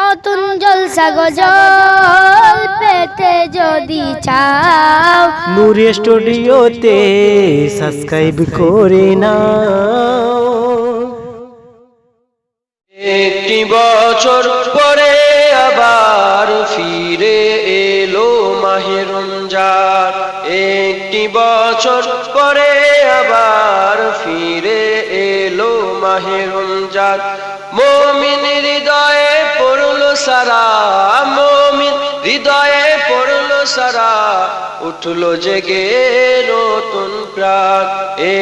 নতুন জলসা গজল পেতে যদি চাও। নূরে স্টুডিওতে সাবস্ক্রাইব করে না একটি বছর পরে আবার ফিরে এলো মাহে রমজান। একটি বছর পরে আবার ফিরে এলো মাহে রমজান। সারা উঠল জেগে নতুন প্রাণ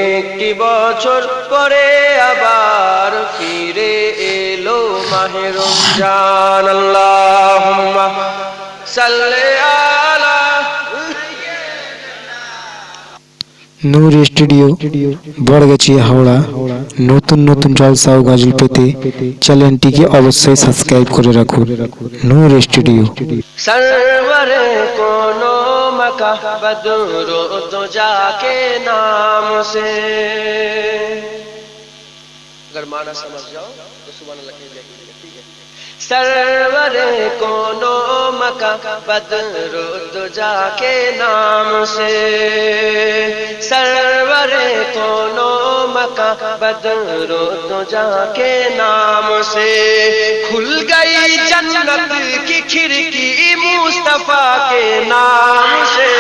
একটি বছর পরে আবার ফিরে এলো মাহে রমজান। সাল্লে সাল্লি نور اسٹوڈیو بڑ گچی ہاوڑا نوتن نوتن جال ساو گاجل پیتے چلین ٹی کے اوز سے سسکرائب کرے رکھو نور اسٹوڈیو سرور کونو مکہ بدر ادو جا کے نام سے اگر مانا سمجھ جاؤ تو سبحان اللہ کی جائے گی سرور کونو مکا بدر تجا کے نام سے۔ سرور کونو مکا بدر تجا کے نام سے۔ کھل گئی جنت کی کھڑکی مصطفیٰ کے نام سے۔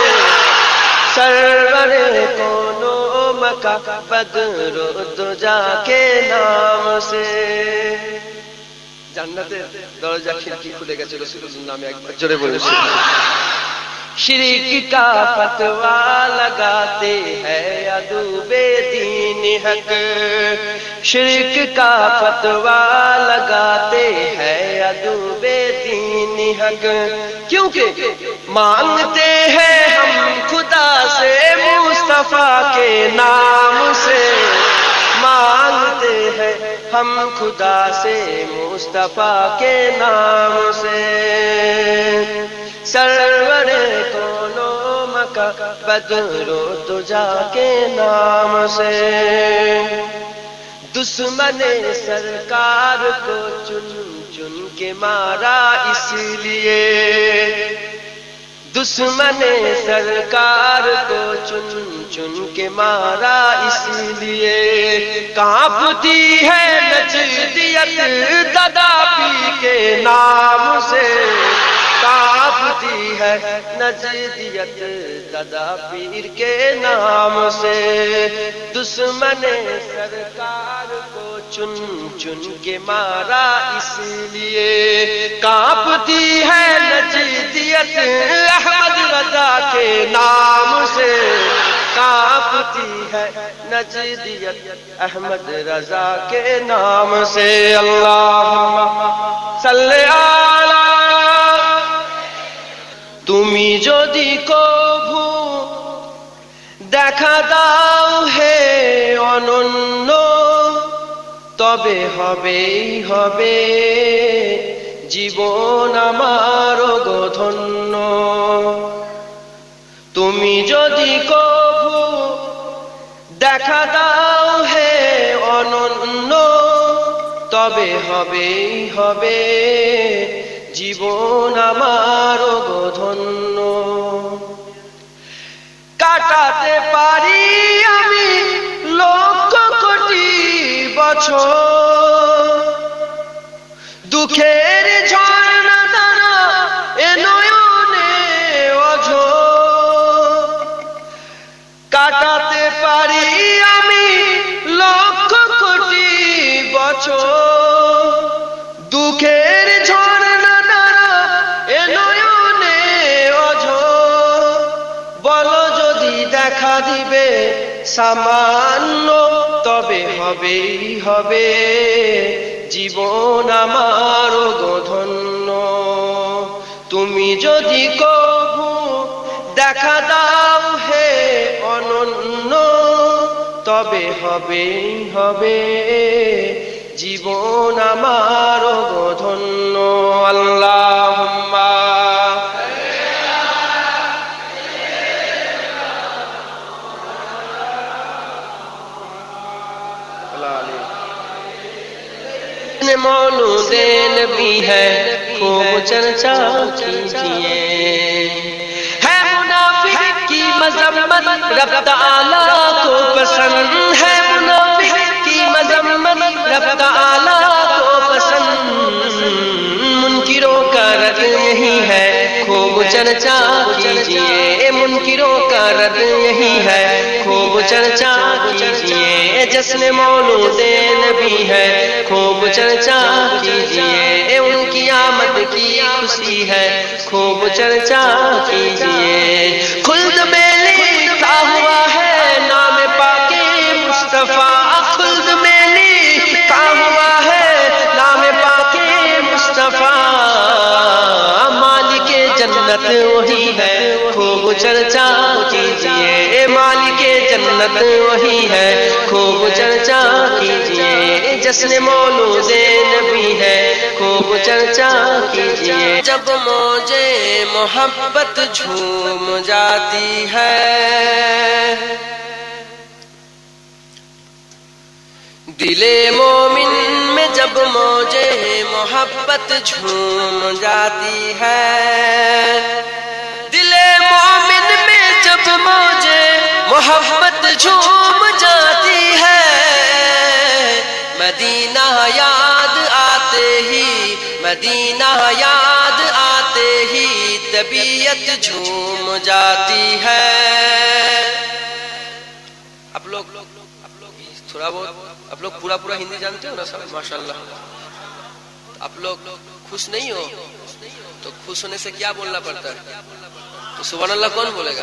سرور کونو مکا بدر تجا کے نام سے۔ জান্নাতের দরজা খিড়কি খুলে গেছে নামে একবার। জোরে বলে کا فتوا لگاتے ہیں ادوب دین حق شرک کا فتوا لگاتے ہیں ادوب دین حق کیونکہ مانگتے ہیں ہم خدا سے مصطفیٰ کے نام سے سے ہے ہم خدا سے، مصطفیٰ کے نام سے۔ سرور کونو مکہ بدرو تجا کے نام سے۔ دشمن سرکار کو چن چن کے مارا اس لیے۔ دشمن سرکار کو چن چن کے مارا اس لیے۔ کانپتی ہے نجدیت ددا پی کے نام سے۔ آتی ہے، نجدیت ددا پیر کے نام سے۔ دشمن سرکار کو چن چن کے مارا اس لیے۔ کانپتی ہے نجدیت احمد رضا کے نام سے۔ کانپتی ہے نجدیت احمد رضا کے نام سے۔ اللہ দেখা দাও হে অনন্য। তবে হবেই হবে জীবন আমার গধন্য তুমি যদি কভু দেখা দাও হে অনন্য, তবে হবেই হবে জীবন আমার গধন্য কাটাতে পারি আমি লক্ষ কোটি বছর। দুঃখের দিবে সামান্য তবে হবেই হবে। জীবন আমার গধন্য। তুমি যদি কভু দেখা দাও হে অনন্য, তবে হবেই হবে। জীবন আমার গধন্য। আল্লাহ مسلمانوں دے نبی ہے، خوب چرچا کیجیے۔ ہے منافق کی مذمت رب تعالیٰ کو پسند۔ ہے منافق کی رب کو پسند۔ منکروں کا رد یہی ہے، خوب چرچا کیجیے۔ منکروں کا رد یہی ہے، خوب چرچا کیجیے۔ جشن مولود نبی ہے، خوب چرچا کیجیے۔ ان کی آمد کی خوشی ہے، خوب چرچا کیجیے۔ خلد میں لکھا ہوا ہے نام پاک مصطفیٰ۔ خلد میں لکھا ہوا ہے نام پاک مصطفیٰ۔ مالک جنت وہی ہے، خوب چرچا کیجیے۔ جنت وہی ہے۔ خوب چرچا کیجیے جشن مولود نبی ہے۔ خوب چرچا کیجیے۔ جب موجے محبت جھوم جاتی ہے۔ دل مومن میں جب موجے محبت جھوم جاتی ہے۔ محبت جھوم جاتی ہے۔ مدینہ یاد آتے ہی، مدینہ یاد آتے ہی طبیعت جھوم جاتی ہے۔ آپ لوگ تھوڑا بہت، آپ لوگ پورا پورا ہندی جانتے ہو نا سب؟ ماشاء اللہ آپ لوگ خوش نہیں ہو؟ تو خوش ہونے سے کیا بولنا پڑتا ہے؟ تو سبحان اللہ کون بولے گا؟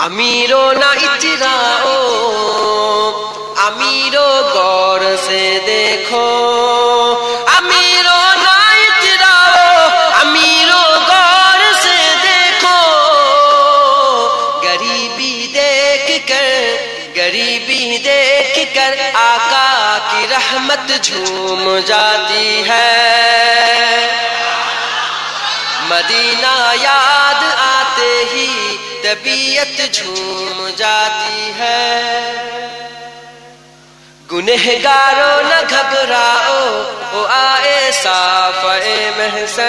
امیر و نہ اجراؤ امیر و غور سے دیکھو امیر و امیر و غور سے دیکھو غریبی دیکھ کر دیکھ کر کی رحمت جھوم جاتی ہے। مدینہ یاد آتے ہی طبیعت جھوم جاتی ہے۔ گنہ گارو نہ گھبراؤ، وہ آئے صاف محسن۔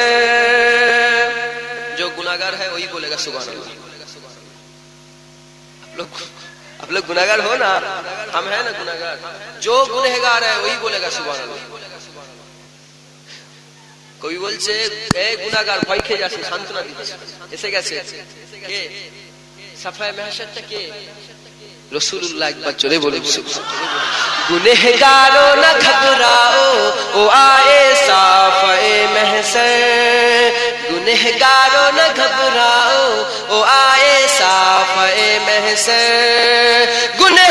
جو گناہگار ہے، وہی بولے گا، سبحان اللہ۔ آپ لوگ، آپ ہو نا، ہم ہیں نا گناہگار۔ جو گنہ گار ہے، وہی بولے گا، سبحان اللہ۔ کوئی بولছে এ গুণাগার بھائی، کھے যাচ্ছে সান্ত্বনা দিচ্ছে এসে গেছে কে صفحہ محشر تکے رسول اللہ ایک بار چلے بولے گنہ گارو نہ گھبراؤ او آئے صافہ محسن گنہ گارو نہ گھبراؤ او آئے صافہ محسن گنہ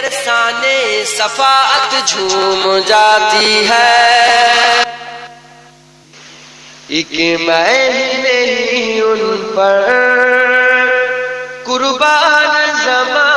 گرسانے صفات جھوم جاتی ہے۔ ایک میں نہیں ان پر قربان زمان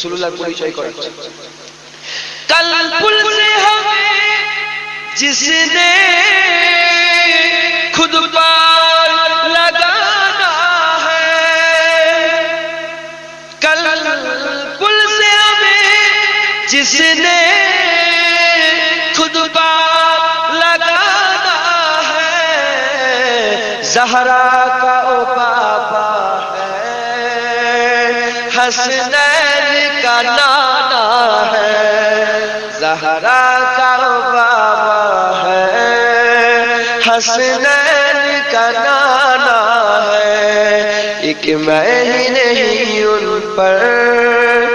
رسول اللہ پوری چاہی کرے کل پل سے হবে جس نے خود پار لگانا ہے۔ کل پل سے ہمیں جس نے خود پار لگانا ہے۔ زہرا کا او بابا ہے۔ زہرا کا بابا ہے حسنین کا نانا ہے ایک میں ہی نہیں ان پر